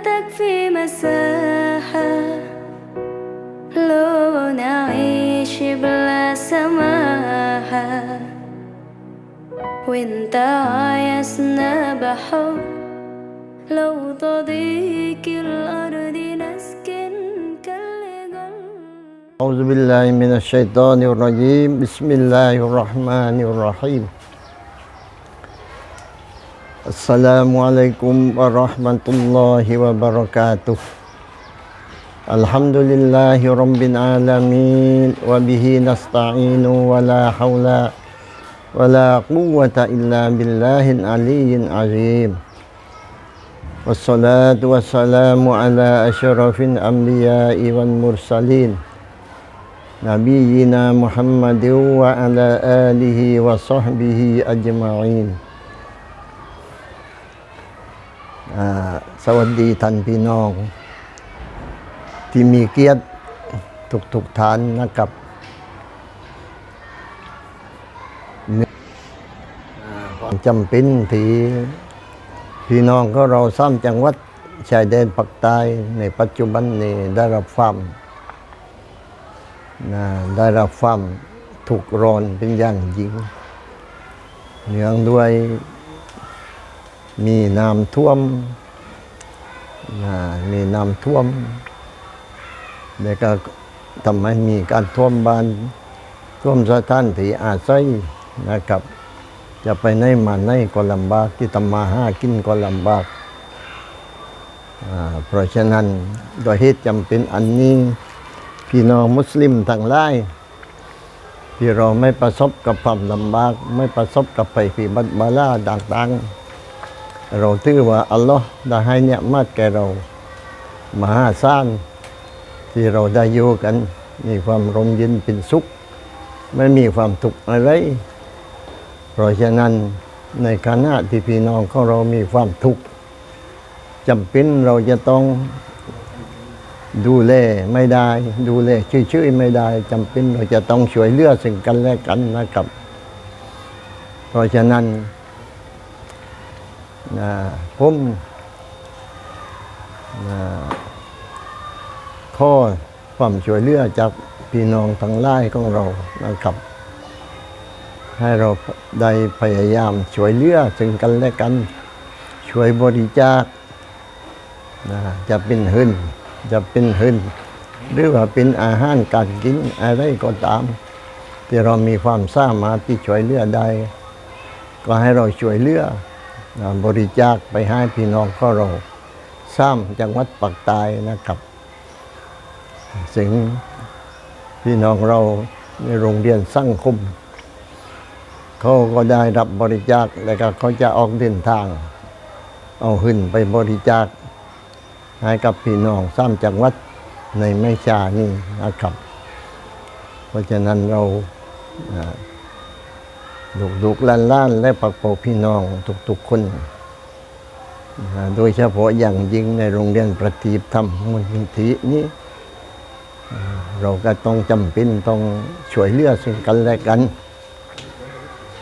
ما تكفي مساحة. لو نعيش بلا سماحة. وانت عايزنا بحب لو تضيق الأرض نسكن أعوذ بالله من الشيطان الرجيم. بسم الله الرحمن الرحيم. Assalamualaikum warahmatullahi wabarakatuh Alhamdulillahi rabbil alamin wa bihi nasta'inu wa la hawla wa la quwwata illa billahil aliyyil azim Wassalatu wassalamu ala asyrafil anbiya'i wal mursalin نبينا محمد وعلى آله وصحبه أجمعين สวัสดีท่านพี่น้อง ที่มีเกียรติทุกทุกท่านนะครับความจำเป็นที่พี่น้องก็เราซ้ำจังหวัดชายแดนภาคใต้ในปัจจุบันนี้ได้รับความนะได้รับความถูกร้อนเป็นอย่างยิ่งเนื่องด้วย มีน้ำท่วมมีน้ำท่วม แล้วก็ทำให้มีการท่วมบ้านท่วมสถานที่อาศัยนะครับ จะไปไหนมาไหนก็ลำบากที่ทำมาหากินก็ลำบากอ่าเพราะฉะนั้นโดยเหตุจำเป็นอันนี้ พี่น้องมุสลิมทั้งหลายที่เราไม่ประสบกับความลำบาก ไม่ประสบกับภัยพิบัติบาลาต่างๆ เราถือว่าอัลลอฮ์ได้ให้เนี่ยมาตแก่เรามหาศาลที่เราได้อยู่กัน มีความร่มเย็นเป็นสุข ไม่มีความทุกข์อะไร เพราะฉะนั้นในขณะที่พี่น้องของเรามีความทุกข์จำเป็นเราจะต้องดูแลไม่ได้ ดูแลช่วยๆไม่ได้จำเป็นเราจะต้องช่วยเหลือซึ่งกันและกันนะครับ เพราะฉะนั้น นะผมนะข้อความช่วยเหลือจากพี่น้องทั้งหลายของเรานะครับ ให้เราได้พยายามช่วยเหลือซึ่งกันและกัน ช่วยบริจาคนะจะเป็นหึนจะเป็นหึนหรือว่าเป็นอาหารการกินอะไรก็ตาม ที่เรามีความสามารถที่ช่วยเหลือได้ ก็ให้เราช่วยเหลือ บริจาคไปให้พี่น้องขอเราสร้างจังหวัดปักตายนะครับถึงพี่น้องเราในโรงเรียนสังคมเขาก็ได้รับบริจาคแล้วก็เขาจะออกเดินทาง เอาหึ่นไปบริจาคให้กับพี่น้องสามจังหวัดในไม่ช้านี่นะครับ เพราะฉะนั้นเรา ลูกลูกๆหล้านและปักโปพี่น้องทุกๆคน โดยเฉพาะอย่างยิ่งในโรงเรียนประทีปธรรมมูลนิธินี้ เราก็ต้องจำเป็นต้องช่วยเหลือซึ่งกันและกัน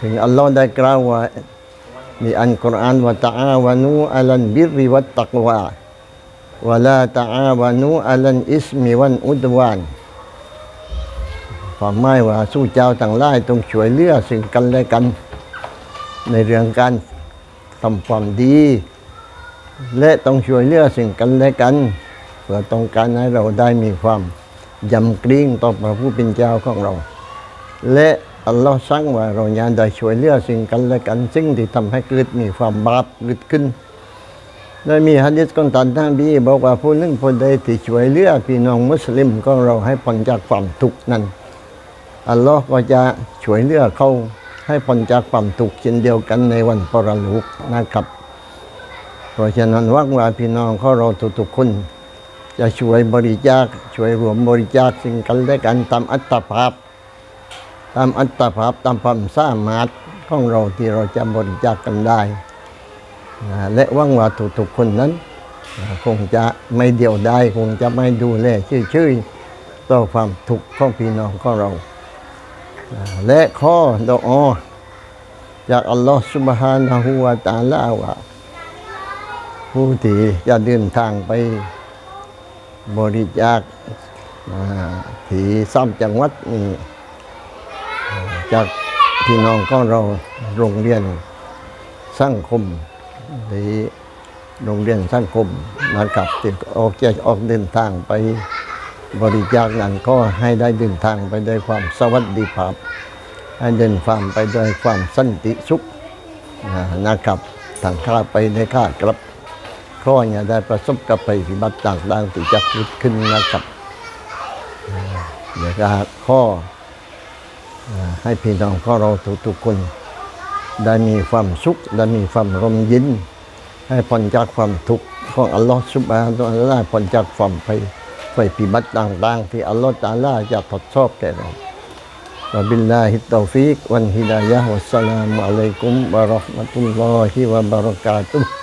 ถึงอัลลอฮ์ได้กล่าวว่าในอันกุรอานว่าตะอาวานูอัลันบิริวัตตักวาวลาตะอาวานุอัลันอิสมิวันอุดวาน ความหมายว่าสู้เจ้าต่างหลายต้องช่วยเหลือซึ่งกันและกัน ในเรื่องการทำความดี และต้องช่วยเหลือซึ่งกันและกัน เพื่อต้องการให้เราได้มีความยำเกรงต่อพระผู้เป็นเจ้าของเรา และอัลลอฮ์สั่งว่าเราอย่าได้ช่วยเหลือสิ่งกันและกันสิ่งที่ทำให้เกิดมีความบาปเกิดขึ้นได้มีฮะดิษของท่านท่านบีบอกว่าผู้หนึ่งผู้ใดที่ช่วยเหลือพี่น้องมุสลิมของเราให้พ้นจากความทุกข์นั้น อัลลอฮ์ก็จะช่วยเหลือเขาให้พ้นจากความทุกข์เช่นเดียวกันในวันปรโลกนะครับ เพราะฉะนั้นหวังว่าพี่น้องของเราทุกๆคนจะช่วยบริจาคช่วยรวมบริจาคสิ่งกันและกันตามอัตภาพ ตามอัตภาพตามความสามารถของเราที่เราจะบริจาคกันได้และหวังว่าทุกๆคนนั้น คงจะไม่เดียวได้คงจะไม่ดูแลชื่อๆต่อความทุกข์ของพี่น้องของเรา และข้อดออจากอัลลอฮฺสุบฮานะฮูวาตาลาว่าผู้ที่จะเดินทางไปบริจาคที่ซ้ำจังหวัดนี่จากพี่น้องของเราโรงเรียนสังคมหรือโรงเรียนสังคมนะครับที่ออกจะออกเดินทางไป บริจาคนั้นก็ให้ได้เดินทางไปด้วยความสวัสดิภาพ ให้เดินฟามไปด้วยความสันติสุขนะครับทางข้าไปในข้ากลับข้ออย่าได้ประสบกับไปพิบัติต่างๆที่จะเกิดขึ้นนะครับอ่าเดี๋ยวก็ข้อให้พี่น้องของเราทุกๆคน ได้มีความสุขได้มีความร่มเยินให้พ้นจากความทุกข์ของอัลลอฮฺสุบฮานะฮูวะตะอาลาพ้นจากความไป ไปฏิบัติต่างๆ ที่อัลลอฮฺตาลาจะทดสอบแก่เราวบิลลาฮิตตอฟิกวันฮิดายะฮ์วัสสลามุอะลัยกุมบะราะห์มะตุลลอฮิวะบะเราะกาตุฮ์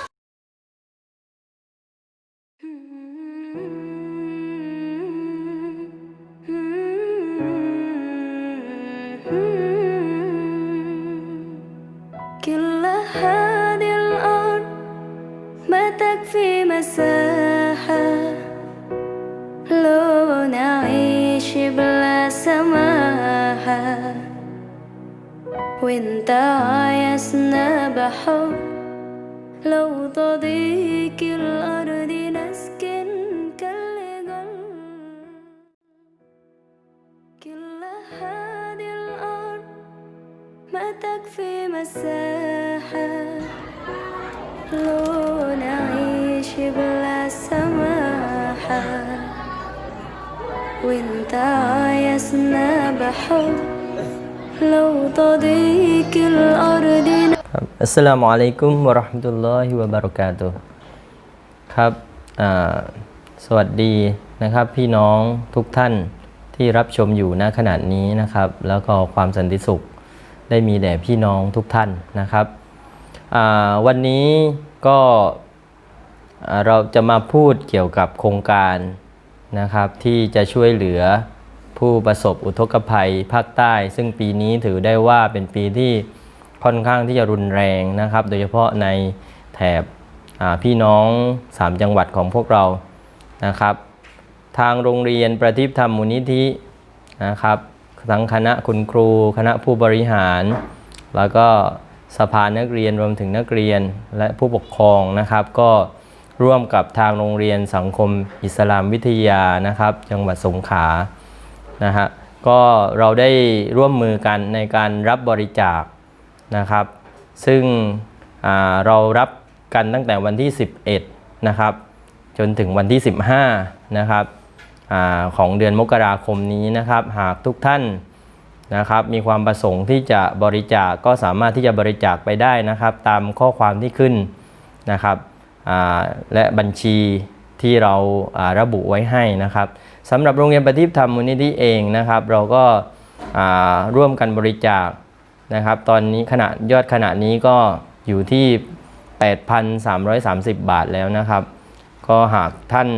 وانت عايزنا بحب لو تضيق الأرض نسكن كالجل كل هذه الأرض ما تكفي مساحة. لو نعيش بلا سماحة. وانت عايزنا بحب لو تضيق الأرض ครับอัสสลามุอะลัยกุมวะเราะห์มะตุลลอฮิวะบะเราะกาตุฮ์ครับอ่าสวัสดีนะครับพี่น้องทุกท่านที่รับชมอยู่ณขณะนี้นะครับ แล้วก็ความสันติสุขได้มีแด่พี่น้องทุกท่านนะครับอ่าวันนี้ก็อ่าเราจะมาพูดเกี่ยวกับโครงการนะครับที่จะช่วยเหลือ ผู้ประสบอุทกภัยภาคใต้ ซึ่งปีนี้ถือได้ว่าเป็นปีที่ค่อนข้างที่จะรุนแรงนะครับ โดยเฉพาะในแถบพี่น้อง 3 จังหวัดของพวกเรานะครับ ทางโรงเรียนประทีปธรรมมูลนิธินะครับทั้งคณะคุณครู คณะผู้บริหาร แล้วก็สภานักเรียนรวมถึงนักเรียนและผู้ปกครองนะครับ ก็ร่วมกับทางโรงเรียนสังคมอิสลามวิทยานะครับ จังหวัดสงขลา นะฮะก็เราได้ร่วมมือกันในการรับบริจาคนะครับ ซึ่งเรารับกันตั้งแต่วันที่ 11 นะครับ จนถึงวันที่ 15 นะครับอของเดือนมกราคมนี้นะครับ หากทุกท่านนะครับ มีความประสงค์ที่จะบริจาคก็สามารถที่จะบริจาคไปได้นะครับ ตามข้อความที่ขึ้นนะครับและบัญชีที่เราระบุไว้ให้นะครับ สำหรับโรงเรียนประทีปธรรมมูลนิธิเองนะครับ เราก็ร่วมกันบริจาคนะครับ ตอนนี้ขณะยอดขณะนี้ก็อยู่ที่ 8,330 บาทแล้วนะครับ ก็หากท่าน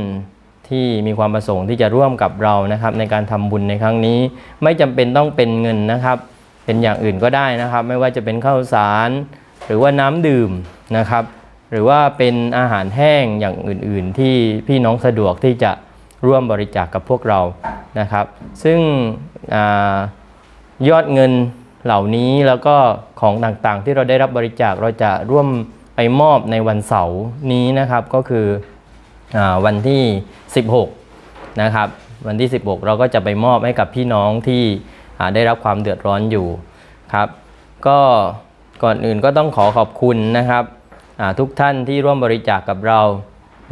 ที่มีความประสงค์ที่จะร่วมกับเรานะครับ ในการทำบุญในครั้งนี้ ไม่จำเป็นต้องเป็นเงินนะครับ เป็นอย่างอื่นก็ได้นะครับ ไม่ว่าจะเป็นข้าวสาร หรือว่าน้ำดื่มนะครับ หรือว่าเป็นอาหารแห้งอย่างอื่น ๆ ที่พี่น้องสะดวกที่จะ ร่วมบริจาคกกับพวกเรานะครับ ซึ่งอยอดเงินเหล่านี้แล้วก็ของต่างๆ ที่เราได้รับบริจาคเราจะร่วมไปมอบในวันเสาร์นี้นะครับก็คืออวันที่ 16 นะครับ วันที่ 16 เราก็จะไปมอบให้กับพี่น้องที่ได้รับความเดือดร้อนอยู่ครับ ก็ก่อนอื่นก็ต้องขอขอบคุณนะครับทุกท่านที่ร่วมบริจาคกับเรา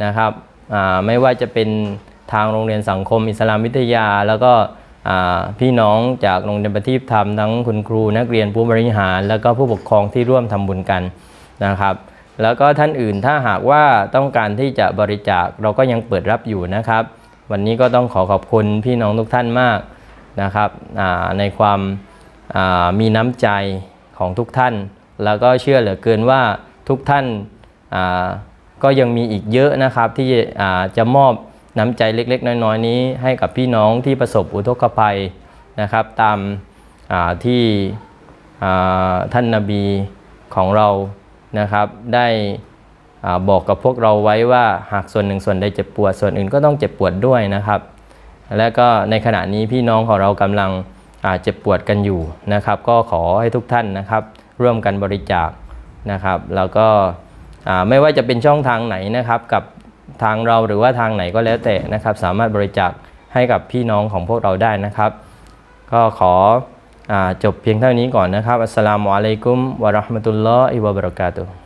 นะครับไม่ว่าจะเป็น ทางโรงเรียนสังคมอิสลามวิทยา แล้วก็พี่น้องจากโรงเรียนประทีปธรรมทั้งคุณครูนักเรียนผู้บริหาร แล้วก็ผู้ปกครองที่ร่วมทำบุญกันนะครับ แล้วก็ท่านอื่นถ้าหากว่าต้องการที่จะบริจาคเราก็ยังเปิดรับอยู่นะครับ วันนี้ก็ต้องขอขอบคุณพี่น้องทุกท่านมากนะครับในความามีน้ำใจของทุกท่าน แล้วก็เชื่อเหลือเกินว่าทุกท่านาก็ยังมีอีกเยอะนะครับที่จะมอบ น้ำใจเล็กๆ น้อยๆ นี้ให้กับพี่น้องที่ประสบอุทกภัยนะครับ ตามาที่ท่านนาบีของเรานะครับได้บอกกับพวกเราไว้ว่าหากส่วนหนึ่งส่วนใดเจ็บปวด ส่วนอื่นก็ต้องเจ็บปวดด้วยนะครับ และก็ในขณะนี้พี่น้องของเรากำลังเจ็บปวดกันอยู่นะครับ ก็ขอให้ทุกท่านนะครับ ร่วมกันบริจาคนะครับ แล้วก็ไม่ว่าจะเป็นช่องทางไหนนะครับกับ ทางเราหรือว่าทางไหนก็แล้วแต่นะครับ สามารถบริจาคให้กับพี่น้องของพวกเราได้นะครับ ก็ขออจบเพียงเท่านี้ก่อนนะครับ อัสสลามุอะลัยกุมวะราะห์มะตุลลอฮิวะบะเราะกาตุฮ์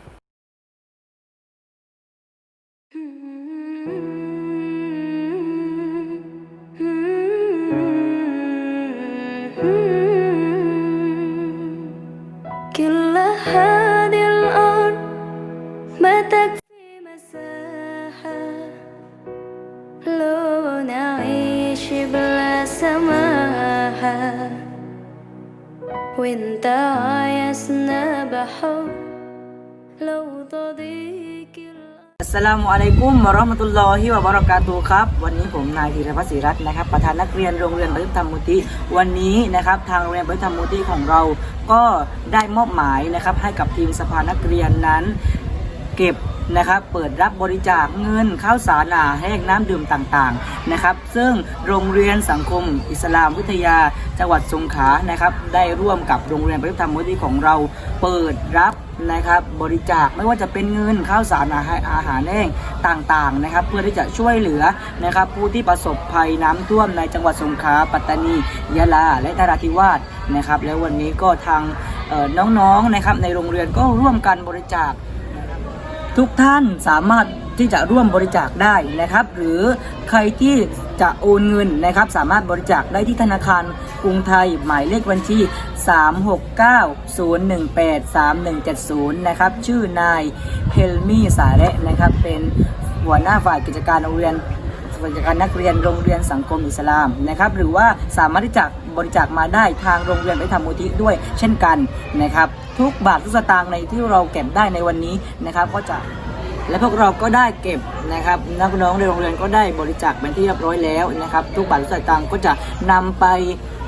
نعيش بلا سماحة وانت عايزنا بحب لو تضيق الأرض อัสสลามุอะลัยกุมวะเราะห์มะตุลลอฮิวะบะเราะกาตุฮ์ครับ วันนี้ผมนายธีรพัฒน์ศรีรัตน์นะครับ ประธานนักเรียนโรงเรียนประยุทธธรรมมูลที่วันนี้นะครับ ทางโรงเรียนประยุทธธรรมมูลที่ของเรา ก็ได้มอบหมายนะครับ ให้กับทีมสภานักเรียนนั้น เก็บนะครับ เปิดรับบริจาคเงินข้าวสารอาหารแห้งน้ำดื่มต่างๆนะครับ ซึ่งโรงเรียนสังคม อิสลามวิทยาจังหวัดสงขลานะครับ ได้ร่วมกับโรงเรียนประยุทธธรรมมูลที่ของเรา เปิดรับนะครับบริจาคไม่ว่าจะเป็นเงินข้าวสารอาหารอาหารแห้งต่างๆนะครับ เพื่อที่จะช่วยเหลือนะครับ ผู้ที่ประสบภัยน้ำท่วมในจังหวัดสงขลาปัตตานียะลา และนราธิวาสนะครับ แล้ววันนี้ก็ทางน้องๆนะครับในโรงเรียนก็ร่วมกันบริจาค ทุกท่านสามารถที่จะร่วมบริจาคได้นะครับ หรือใครที่จะโอนเงินนะครับ สามารถบริจาคได้ที่ธนาคารกรุงไทยหมายเลขบัญชี 369-018-3170 นะครับ ชื่อนายเฮลมี่สาเระนะครับ เป็นหัวหน้าฝ่ายกิจการโรงเรียนกิจการนักเรียนโรงเรียนสังคมอิสลามนะครับ หรือว่าสามารถที่จะบริจาคมาได้ทางโรงเรียนไปทำมูลที่ด้วยเช่นกันนะครับ ทุกบาททุกสตางค์ในที่เราเก็บได้ในวันนี้นะครับ ก็จะและพวกเราก็ได้เก็บนะครับนักน้องในโรงเรียนก็ได้บริจาคเป็นที่เรียบร้อยแล้วนะครับ ทุกบาททุกสตางค์ก็จะนำไป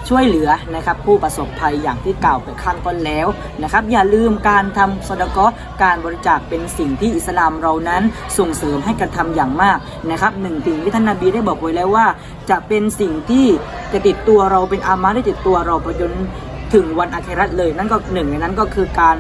ช่วยเหลือนะครับ ผู้ประสบภัยอย่างที่กล่าวไปข้างต้นแล้วนะครับ อย่าลืมการทำสดกะการบริจาคเป็นสิ่งที่อิสลามเรานั้นส่งเสริมให้กระทำอย่างมากนะครับหนึ่งสิ่งที่ท่านนาบีได้บอกไว้แล้วว่า จะเป็นสิ่งที่จะติดตัวเราเป็นอามาได้ติดตัวเราไปจน ถึงวันอาคราตเลย นั่นก็หนึ่งในนั้นก็คือการ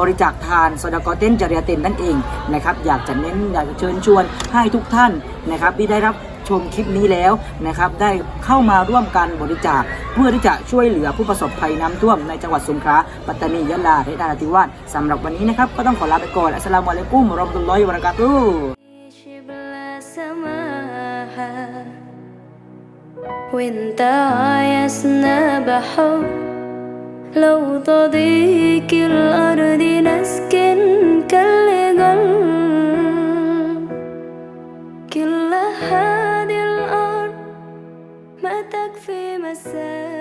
บริจาคทานสดกอเต้นจริยาเต้นนั่นเองนะครับ อยากจะเน้นอยากจะเชิญชวนให้ทุกท่านนะครับ ที่ได้รับชมคลิปนี้แล้วนะครับ ได้เข้ามาร่วมกันบริจาค เพื่อที่จะช่วยเหลือผู้ประสบภัยน้ำท่วมในจังหวัดสงขลาปัตตานียะลาและนราธิวาสสำหรับวันนี้นะครับ ก็ต้องขอลาไปก่อนอัสสลามุอะลัยกุมวะเราะห์มะตุลลอฮิวะบะเราะกาตุฮ์ عيش بلا سماحة وانت عايزنا بحب لو تضيق الأرض نسكن كل كاللجل كل هذه الأرض ما تكفي مساحة